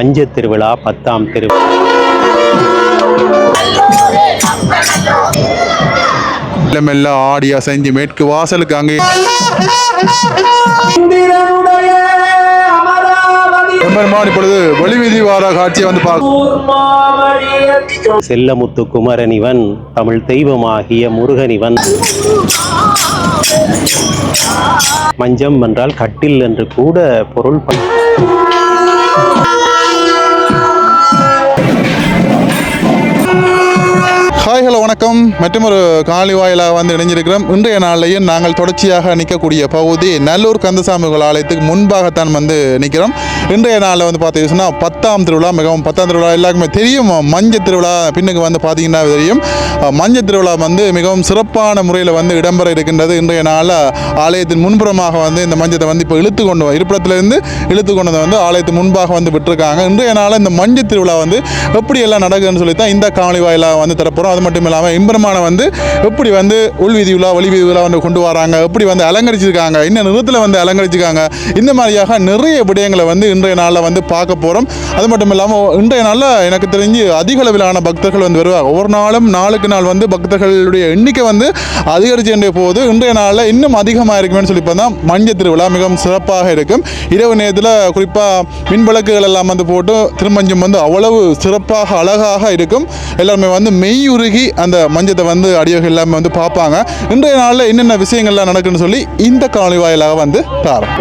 மஞ்ச திருவிழா பத்தாம் திருவிழா மெல்ல மெல்ல ஆடி அசைஞ்சு மேற்கு வாசலுக்கு அங்கே. இப்பொழுது வெளிவீதி வார காட்சியை வந்து பார்க்க செல்லமுத்து குமரனிவன் தமிழ் தெய்வமாகிய முருகனிவன். மஞ்சம் என்றால் கட்டில் என்று கூட பொருள் ப- வணக்கம். மற்றும் ஒரு காலி வாயிலாக வந்து இணைஞ்சிருக்கிறோம் இன்றைய நாளையும் நாங்கள் தொடர்ச்சியாக நிற்கக்கூடிய பகுதி நல்லூர் கந்தசாமி ஆலயத்துக்கு முன்பாகத்தான் வந்து நிற்கிறோம். இன்றைய நாளில் வந்து பார்த்தீங்கன்னா பத்தாம் திருவிழா மிகவும் பத்தாம் திருவிழா எல்லாருக்குமே தெரியும். மஞ்சள் திருவிழா பின்னுக்கு வந்து பார்த்தீங்கன்னா தெரியும். மஞ்சள் திருவிழா வந்து மிகவும் சிறப்பான முறையில் வந்து இடம்பெற இருக்கின்றது. இன்றைய நாளில் ஆலயத்தின் முன்புறமாக வந்து இந்த மஞ்சத்தை வந்து இப்போ இழுத்து கொண்டு இருப்பிடத்துலேருந்து இழுத்து கொண்டு வந்து ஆலயத்து முன்பாக வந்து விட்டுருக்காங்க. இன்றைய நாளில் இந்த மஞ்சள் திருவிழா வந்து எப்படி எல்லாம் நடக்குதுன்னு சொல்லி தான் இந்த காணொலி வாயிலாக வந்து தரப்போகிறோம் அது மட்டும் இல்லாமல் இம்பெருமான வந்து எப்படி வந்து உள்வீதி விழா வெளிவீதி விழா வந்து கொண்டு வராங்க? எப்படி வந்து அலங்கரிச்சிருக்காங்க? இன்னும் நிறத்தில் வந்து அலங்கரிச்சிருக்காங்க? இந்த மாதிரியாக நிறைய விடயங்களை வந்து இன்றைய நாளில் வந்து பார்க்க போகிறோம் அது மட்டும் இல்லாமல் இன்றைய நாளில் எனக்கு தெரிஞ்சு அதிக அளவிலான பக்தர்கள் வந்து வருவாங்க. ஒவ்வொரு நாளும் நாளுக்கு நாள் வந்து பக்தர்களுடைய எண்ணிக்கை வந்து அதிகரிச்சுட்டே போகுது. இன்றைய நாளில் இன்னும் அதிகமாக இருக்குமேன்னு சொல்லி பார்த்தா மஞ்சள் திருவிழா மிகவும் சிறப்பாக இருக்கும். இரவு நேரத்தில் குறிப்பாக மின்விளக்குகள் எல்லாம் வந்து போட்டு திருமஞ்சம் வந்து அவ்வளவு சிறப்பாக அழகாக இருக்கும். எல்லாருமே வந்து மெய்யுருகி அந்த மஞ்சத்தை வந்து அடியோக எல்லாமே வந்து பார்ப்பாங்க. இன்றைய நாளில் என்னென்ன விஷயங்கள்லாம் நடக்குன்னு சொல்லி இந்த காணொலி வாயிலாக வந்து தாரோம்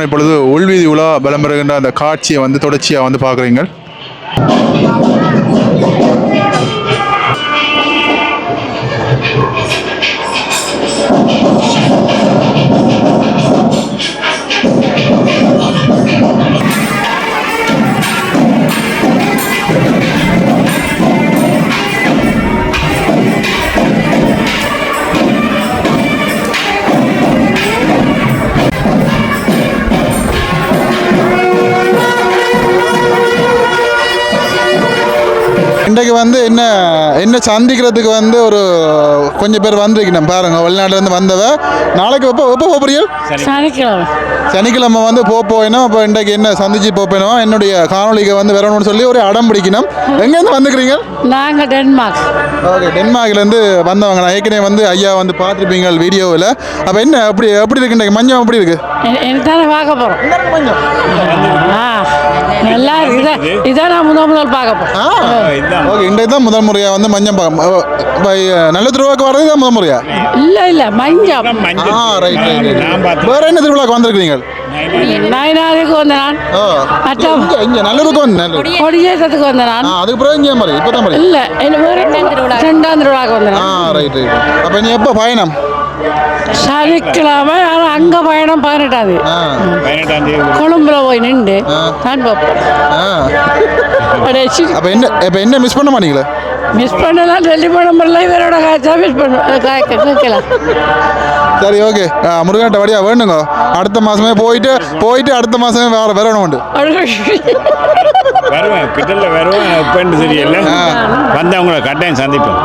நான் இப்பொழுது உள்வீதி உலா பலம் அந்த காட்சியை வந்து தொடர்ச்சியாக வந்து பார்க்குறீங்க இன்றைக்கு வந்து என்ன என்ன சந்திக்கிறதுக்கு வந்து ஒரு கொஞ்சம் பேர் வந்திருக்கணும் பாருங்க. வெளிநாட்டிலேருந்து வந்தவ. நாளைக்கு எப்போ எப்போ போகிறீர்கள் சனிக்கிழமை. சனிக்கிழமை வந்து போக போயினோம் அப்போ இன்றைக்கு என்ன சந்திச்சு போப்பேனோ என்னுடைய காணொலிக்கு வந்து வரணும்னு சொல்லி ஒரு அடம் பிடிக்கணும். எங்கேருந்து வந்துக்கிறீங்க நாங்கள் டென்மார்க். ஓகே டென்மார்க்லேருந்து வந்தவங்க. நான் ஏற்கனவே வந்து ஐயா வந்து பார்த்துருப்பீங்க வீடியோவில். அப்போ என்ன எப்படி எப்படி இருக்கு இன்றைக்கு? மஞ்சள் எப்படி இருக்கு? எனக்கு பார்க்க போகிறோம் ஆ நல்லா இருக்கு. இதான் நான் முதல் முதல் பார்க்க ஓகே இன்றைக்கு தான் முதல் முறையாக வந்து பார்க்க இப்போ நல்ல திருவிழாக்கு வர்றது தான் முதல் முறையா இல்லை இல்லை மஞ்சள் ஆ ரைட் ரைட் வேற என்ன திருவிழாக்கு வந்திருக்கிறீங்க நயனாருக்கு வந்த நான் ஓ மற்ற இங்கே நல்லூருக்கு வந்து நல்லூர் கொடியேற்றத்துக்கு வந்த ஆ நான் அதுக்கு பிறகு இங்கே மாதிரி இப்போ தான் மாதிரி இல்லை என்ன வேறு ரெண்டாம் திருவிழாக்கு வந்த ஆ ரைட் ரைட் அப்போ நீ எப்போ பயணம் சனிக்கிழமை ஆனால் அங்கே பயணம் பதினெட்டாது ஆ கொழும்புல போய் நின்று நான் பார்ப்போம் ஆ அப்படியே அப்போ என்ன இப்போ என்ன மிஸ் பண்ண மாட்டீங்களே மிஸ் பண்ணலாம் டெல்லி பண்ண முடியல இவரோட காய்ச்சா மிஸ் பண்ண கேட்கலாம் சரி ஓகே முருகன்ட்ட வழியா வேணுங்க. அடுத்த மாதமே போயிட்டு போயிட்டு அடுத்த மாதமே வேறு வரணும் உண்டு. வருவேன். கிட்டல வருவேன். வந்தவங்கள கட்டாயம் சந்திப்பேன்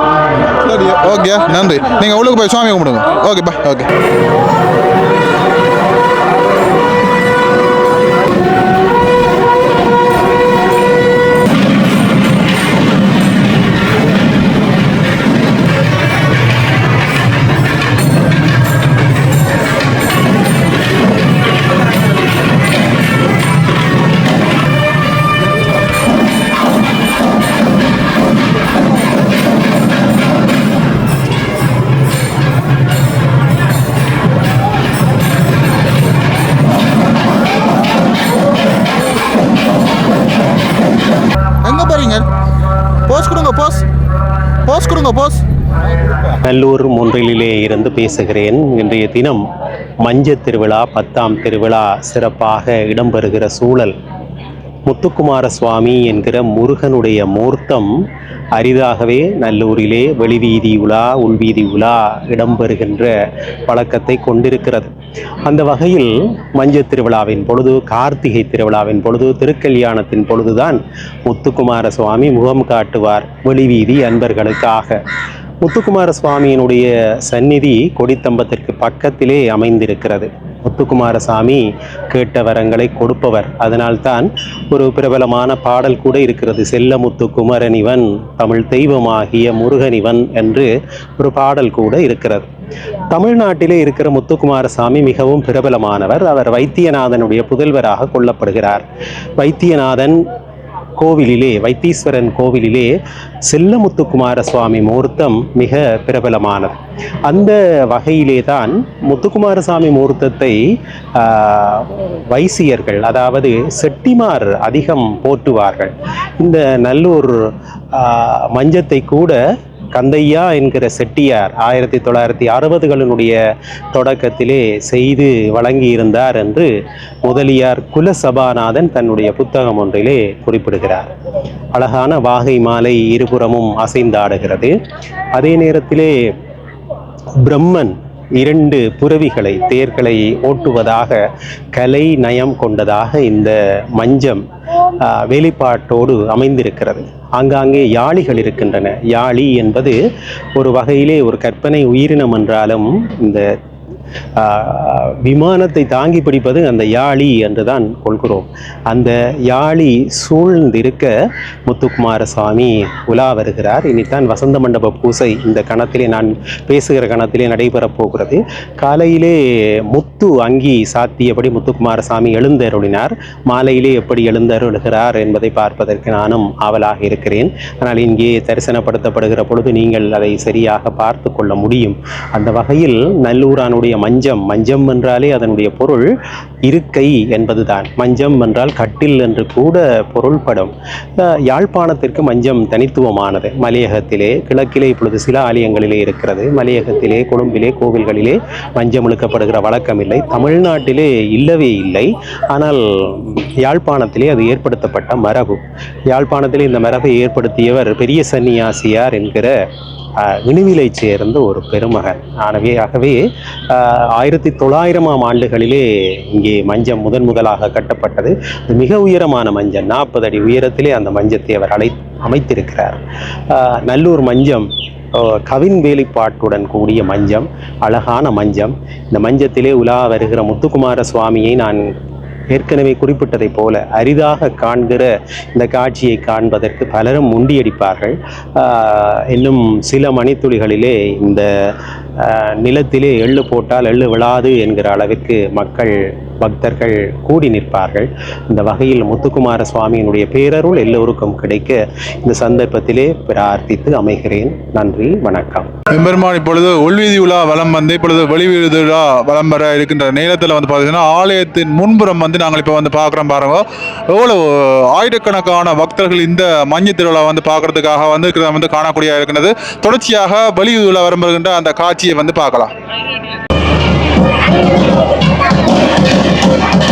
சரி ஓகே நன்றி. நீங்கள் உள்ளுக்கு போய் சுவாமி கும்பிடுங்க. ஓகே பா ஓகே சொல்லுங்க போஸ் நல்லூர் முன்றிலே இருந்து பேசுகிறேன். இன்றைய தினம் மஞ்ச திருவிழா பத்தாம் திருவிழா சிறப்பாக இடம்பெறுகிற சூழல். முத்துக்குமார சுவாமி என்கிற முருகனுடைய மூர்த்தம் அரிதாகவே நல்லூரிலே வெளிவீதி உலா உள்வீதி உலா இடம்பெறுகின்ற பழக்கத்தை கொண்டிருக்கிறது. அந்த வகையில் மஞ்ச திருவிழாவின் பொழுது கார்த்திகை திருவிழாவின் பொழுது திருக்கல்யாணத்தின் பொழுதுதான் முத்துக்குமார சுவாமி முகம் காட்டுவார் வெளிவீதி அன்பர்களுக்காக. முத்துக்குமார சுவாமியினுடைய சந்நிதி கொடித்தம்பத்திற்கு பக்கத்திலே அமைந்திருக்கிறது. முத்துக்குமார சாமி கேட்ட வரங்களை கொடுப்பவர். அதனால்தான் ஒரு பிரபலமான பாடல் கூட இருக்கிறது. செல்ல முத்துக்குமரன் இவன் தமிழ் தெய்வமாகிய முருகனிவன் என்று ஒரு பாடல் கூட இருக்கிறது. தமிழ்நாட்டிலே இருக்கிற முத்துக்குமார சாமி மிகவும் பிரபலமானவர். அவர் வைத்தியநாதனுடைய புதல்வராக கொள்ளப்படுகிறார் வைத்தியநாதன் கோவிலிலே வைத்தீஸ்வரன் கோவிலிலே செல்லமுத்துக்குமார சுவாமி மூர்த்தம் மிக பிரபலமானது. அந்த வகையிலே தான் முத்துக்குமாரசாமி மூர்த்தத்தை வைசியர்கள் அதாவது செட்டிமார் அதிகம் போற்றுவார்கள். இந்த நல்லூர் மஞ்சத்தை கூட கந்தையா என்கிற செட்டியார் ஆயிரத்தி தொள்ளாயிரத்தி அறுபதுகளினுடைய தொடக்கத்திலே செய்து வழங்கியிருந்தார் என்று முதலியார் குலசபாநாதன் தன்னுடைய புத்தகம் ஒன்றிலே குறிப்பிடுகிறார். அழகான வாகை மாலை இருபுறமும் அசைந்தாடுகிறது. அதே நேரத்திலே பிரம்மன் இரண்டு புறவிகளை தேர்களை ஓட்டுவதாக கலை நயம் கொண்டதாக இந்த மஞ்சம் வெளிப்பாட்டோடு அமைந்திருக்கிறது. ஆங்காங்கே யாழிகள் இருக்கின்றன. யாழி என்பது ஒரு வகையிலே ஒரு கற்பனை உயிரினம் என்றாலும் இந்த விமானத்தை தாங்கி பிடிப்பது அந்த யாழி என்று தான் கொள்கிறோம். அந்த யாழி சூழ்ந்திருக்க முத்துக்குமார சுவாமி உலா வருகிறார். இனித்தான் வசந்த மண்டப பூசை இந்த கணத்திலே நான் பேசுகிற கணத்திலே நடைபெறப் போகிறது. காலையிலே முத்து அங்கி சாத்தியபடி முத்துக்குமார சாமி எழுந்தருளினார். மாலையிலே எப்படி எழுந்தருளுகிறார் என்பதை பார்ப்பதற்கு நானும் ஆவலாக இருக்கிறேன். ஆனால் இங்கே தரிசனப்படுத்தப்படுகிற பொழுது நீங்கள் அதை சரியாக பார்த்து கொள்ள முடியும். அந்த வகையில் நல்லூரானுடைய மஞ்சம் மஞ்சம் என்றாலே அதனுடைய பொருள் இருக்கை என்பதுதான். மஞ்சம் என்றால் கட்டில் என்று கூட பொருள்படும். யாழ்ப்பாணத்திற்கு மஞ்சம் தனித்துவமானது. மலையகத்திலே கிழக்கிலே இப்பொழுது சில ஆலயங்களிலே இருக்கிறது. மலையகத்திலே கொழும்பிலே கோவில்களிலே மஞ்சம் இழுக்கப்படுகிற வழக்கம் இல்லை தமிழ்நாட்டிலே இல்லவே இல்லை. ஆனால் யாழ்ப்பாணத்திலே அது ஏற்படுத்தப்பட்ட மரபு. யாழ்ப்பாணத்திலே இந்த மரபை ஏற்படுத்தியவர் பெரிய சன்னியாசியார் என்கிற விணுவிலை சேர்ந்த ஒரு பெருமகன் ஆனவே ஆகவே ஆயிரத்தி தொள்ளாயிரமாம் ஆண்டுகளிலே இங்கே மஞ்சம் முதன் முதலாக கட்டப்பட்டது. மிக உயரமான மஞ்சம். நாற்பது அடி உயரத்திலே அந்த மஞ்சத்தை அவர் அழை அமைத்திருக்கிறார். நல்லூர் மஞ்சம் கவின் வேலிப்பாட்டுடன் கூடிய மஞ்சம் அழகான மஞ்சம். இந்த மஞ்சத்திலே உலா வருகிற முத்துக்குமார சுவாமியை நான் ஏற்கனவே குறிப்பிட்டதைப் போல அரிதாக காண்கிற இந்த காட்சியை காண்பதற்கு பலரும் முண்டியடிப்பார்கள். இன்னும் சில மணித்துளிகளிலே இந்த நிலத்திலே எள்ளு போட்டால் எள்ளு விழாது என்கிற அளவிற்கு மக்கள் பக்தர்கள் கூடி நிற்பார்கள். இந்த வகையில் முத்துக்குமார சுவாமியினுடைய பேரருள் எல்லோருக்கும் கிடைக்க இந்த சந்தர்ப்பத்திலே பிரார்த்தித்து அமைகிறேன். நன்றி வணக்கம். எம்பெருமான் இப்பொழுது உள்வீதி உலா வளம் வந்து இப்பொழுது வெளிவீதி உலா வளம் வர இருக்கின்ற நேரத்தில் வந்து பார்த்தீங்கன்னா ஆலயத்தின் முன்புறம் வந்து நாங்கள் இப்போ வந்து பார்க்குறோம் பாருங்க. எவ்வளோ ஆயிரக்கணக்கான பக்தர்கள் இந்த மஞ்சள் திருவிழா வந்து பார்க்கறதுக்காக வந்து இருக்கிறத வந்து காணக்கூடிய இருக்கின்றது. தொடர்ச்சியாக வெளிவீதி உலா வரம் அந்த காட்சியை வந்து பார்க்கலாம். எம்பெருமான்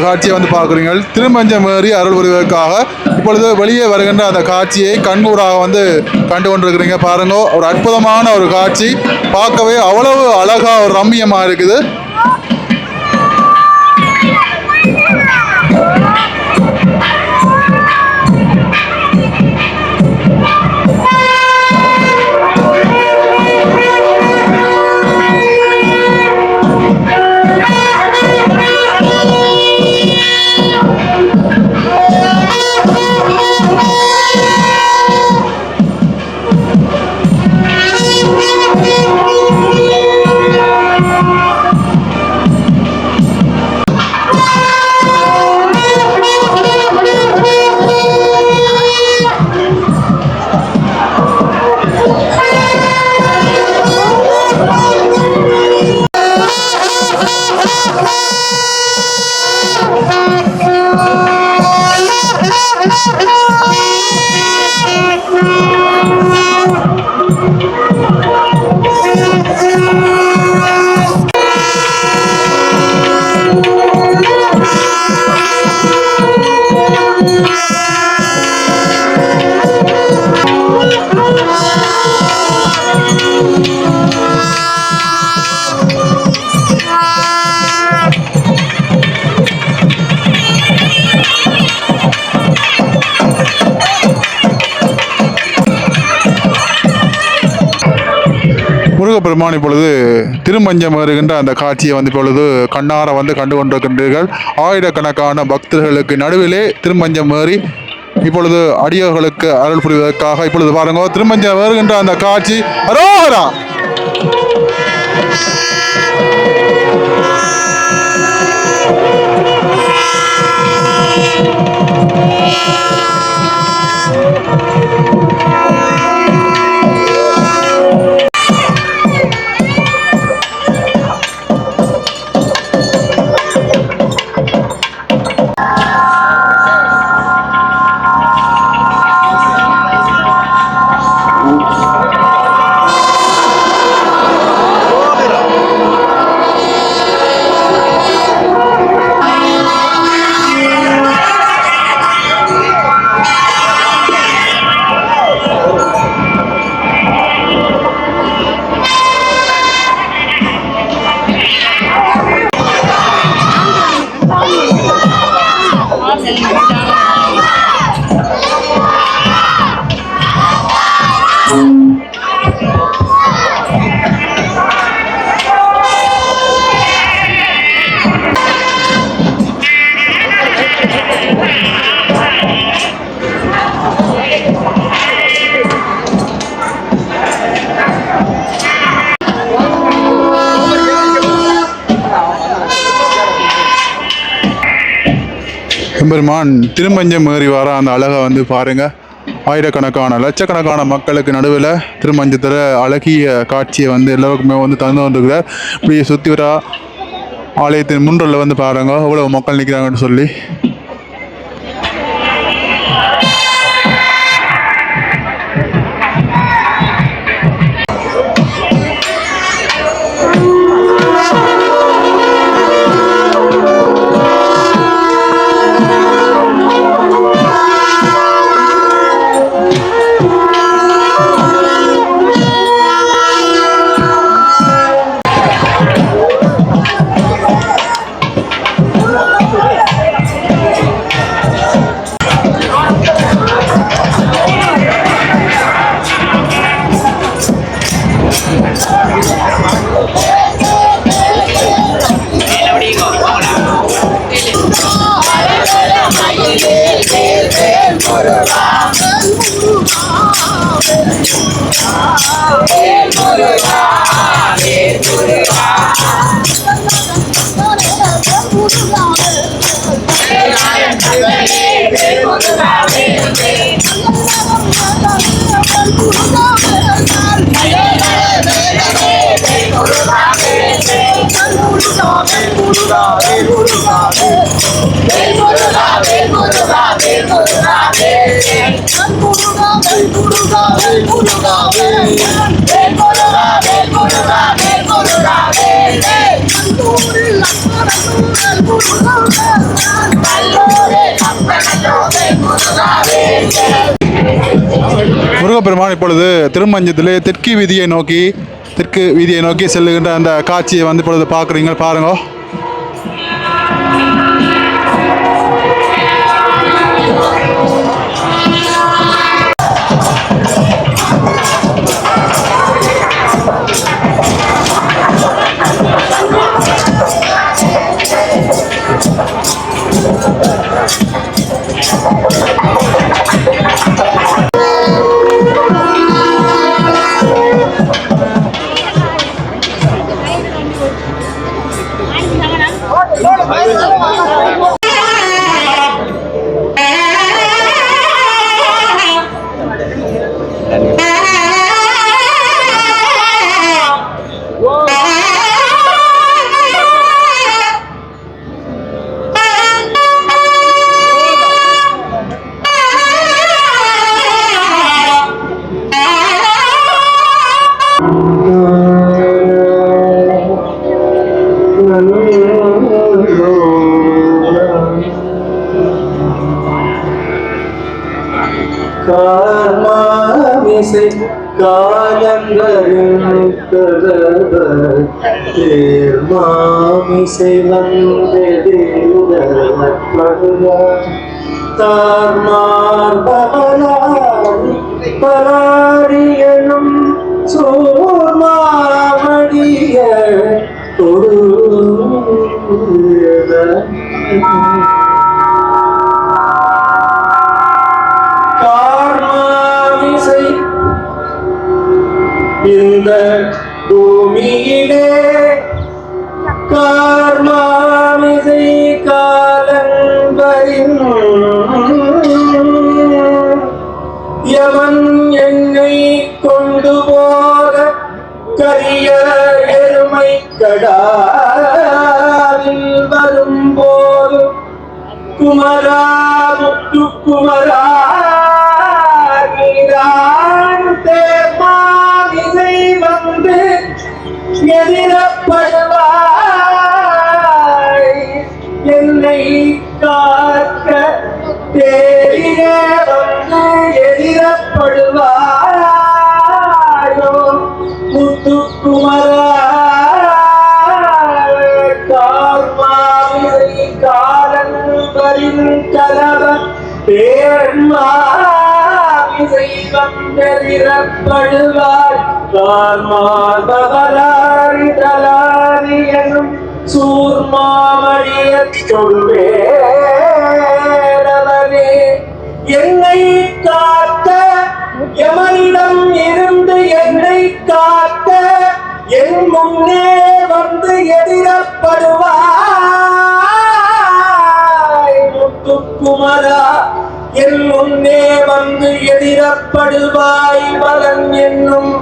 காட்சியை வந்து பார்க்குறீங்க திருமஞ்சமேறி அருள் புரிவதற்காக இப்பொழுது வெளியே வருகின்ற அந்த காட்சியை கண்கூடாக வந்து கண்டு கொண்டிருக்கிறீங்க பாருங்க. ஒரு அற்புதமான ஒரு காட்சி. பார்க்கவே அவ்வளவு அழகாக ஒரு ரம்மியமாக இருக்குது. நான் இப்பொழுது திருமஞ்சம் வருகின்ற அந்த காட்சியை வந்து இப்பொழுது கண்ணார வந்து கண்டு கொண்டிருக்கின்றீர்கள். ஆயிரக்கணக்கான பக்தர்களுக்கு நடுவிலே திருமஞ்சம் ஏறி இப்பொழுது அடியோர்களுக்கு அருள் புரிவதற்காக இப்பொழுது பாருங்க திருமஞ்சம் வருகின்ற அந்த காட்சி. அரோகரா! Oh. எம்பெருமான் திருமஞ்சம் ஏறி வர அந்த அழகை வந்து பாருங்க. ஆயிரக்கணக்கான லட்சக்கணக்கான மக்களுக்கு நடுவில் திருமஞ்சத்தில் அழகிய காட்சியை வந்து எல்லாருக்குமே வந்து தந்து வந்துருக்கிறார் இப்படியே சுற்றி வர ஆலயத்தின் முன்றில் வந்து பாருங்க எவ்வளோ மக்கள் நிற்கிறாங்கன்னு சொல்லி. முருகப்பெருமான் இப்பொழுது திருமஞ்சத்திலே தெற்கு வீதியை நோக்கி தெற்கு வீதியை நோக்கி செல்லுகின்ற அந்த காட்சியை வந்து இப்பொழுது பார்க்குறீங்க. பாருங்க. ಧನ್ಯವಾದ தார்மார்பலான் பராரியனும் சோர்மாவடிய தொடு வரும்போது குமரா முத்து குமரா நீதான் தேர்மாவிசை வந்து எதிரப்படுவாய் பேர்மாவிசை வந்தெதிரப்படுவாய் கார்மாதவராரி தலாரி எனும் சூர்மாமணியத் சொல்வேரவனே என்னை காத்த எமனிடம் இருந்து என்னை காத்த என் முன்னே வந்து எதிரப்படுவாய். முத்துக்குமரா என் முன்னே வந்து எதிரப்படுவாய் பலன் என்னும்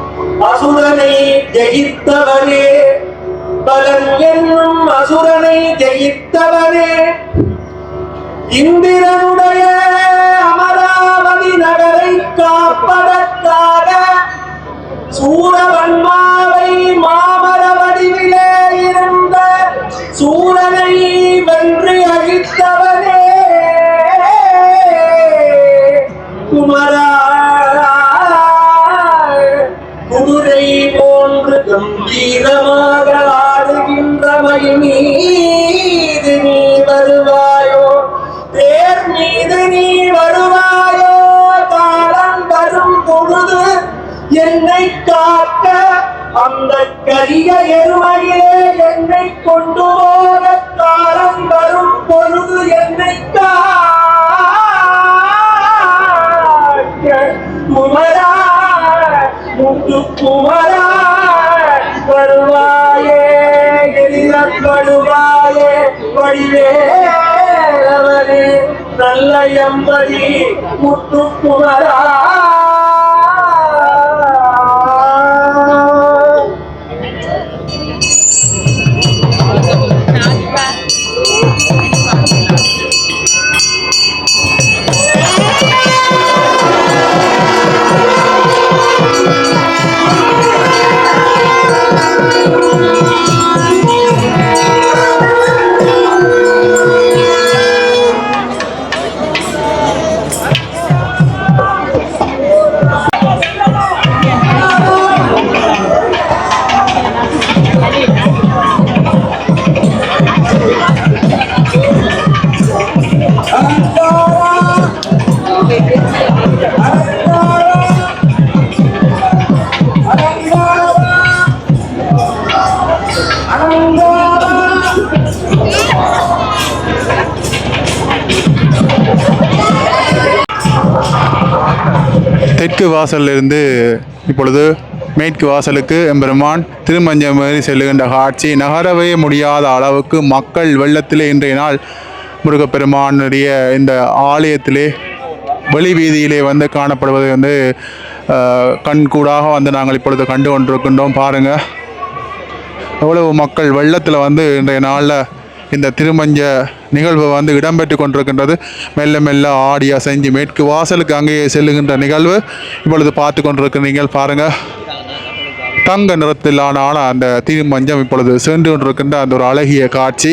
அசுரனை ஜெயித்தவனே. பலன் என்னும் அசுரனை ஜெயித்தவனே. இந்திரனுடைய அமராவதி நகரை காப்பதற்காக சூரவன்மாவை மாமர வடிவிலே இருந்த சூரனை வென்று அழித்தவர் அந்த கரிய எருமையிலே என்னை கொண்டு போக காலம் வரும் பொழுது என்னை குமரா முத்து குமரா வருவாயே எதிரப்படுவாயே வடிவேலவனே நல்ல எம்பதி முத்து குமரா. வாசலிலிருந்து இப்பொழுது மேற்கு வாசலுக்கு எம்பெருமான் திருமஞ்சமேறி செல்லுகின்ற காட்சி நகரவே முடியாத அளவுக்கு மக்கள் வெள்ளத்திலே இன்றைய நாள் முருகப்பெருமானுடைய இந்த ஆலயத்திலே வெளி வீதியிலே வந்து காணப்படுவது வந்து கண்கூடாக வந்து நாங்கள் இப்பொழுது கண்டு கொண்டிருக்கின்றோம். பாருங்கள் எவ்வளவு மக்கள் வெள்ளத்தில் வந்து இன்றைய நாளில் இந்த திருமஞ்ச நிகழ்வு வந்து இடம்பெற்று கொண்டிருக்கின்றது. மெல்ல மெல்ல ஆடி அசைஞ்சு மேற்கு வாசலுக்கு அங்கேயே செல்லுகின்ற நிகழ்வு இப்பொழுது பார்த்து கொண்டிருக்கிறீங்கள் பாருங்கள் தங்க நிறத்திலான அந்த திருமஞ்சம் இப்பொழுது சென்று கொண்டிருக்கின்ற அந்த ஒரு அழகிய காட்சி.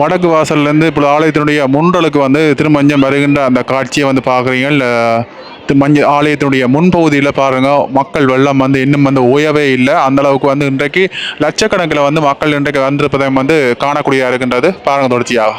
வடக்கு வாசல்லேருந்து இப்போ ஆலயத்தினுடைய முன்றலுக்கு வந்து திருமஞ்சம் வருகின்ற அந்த காட்சியை வந்து பார்க்குறீங்க. மஞ்ச ஆலயத்தினுடைய முன்பகுதியில் பாருங்கள் மக்கள் வெள்ளம் வந்து இன்னும் வந்து ஓயவே இல்லை. அந்தளவுக்கு வந்து இன்றைக்கு லட்சக்கணக்கில் வந்து மக்கள் இன்றைக்கு வந்திருப்பதை வந்து காணக்கூடியதாக இருக்கின்றது. பாருங்கள் தொடர்ச்சியாக.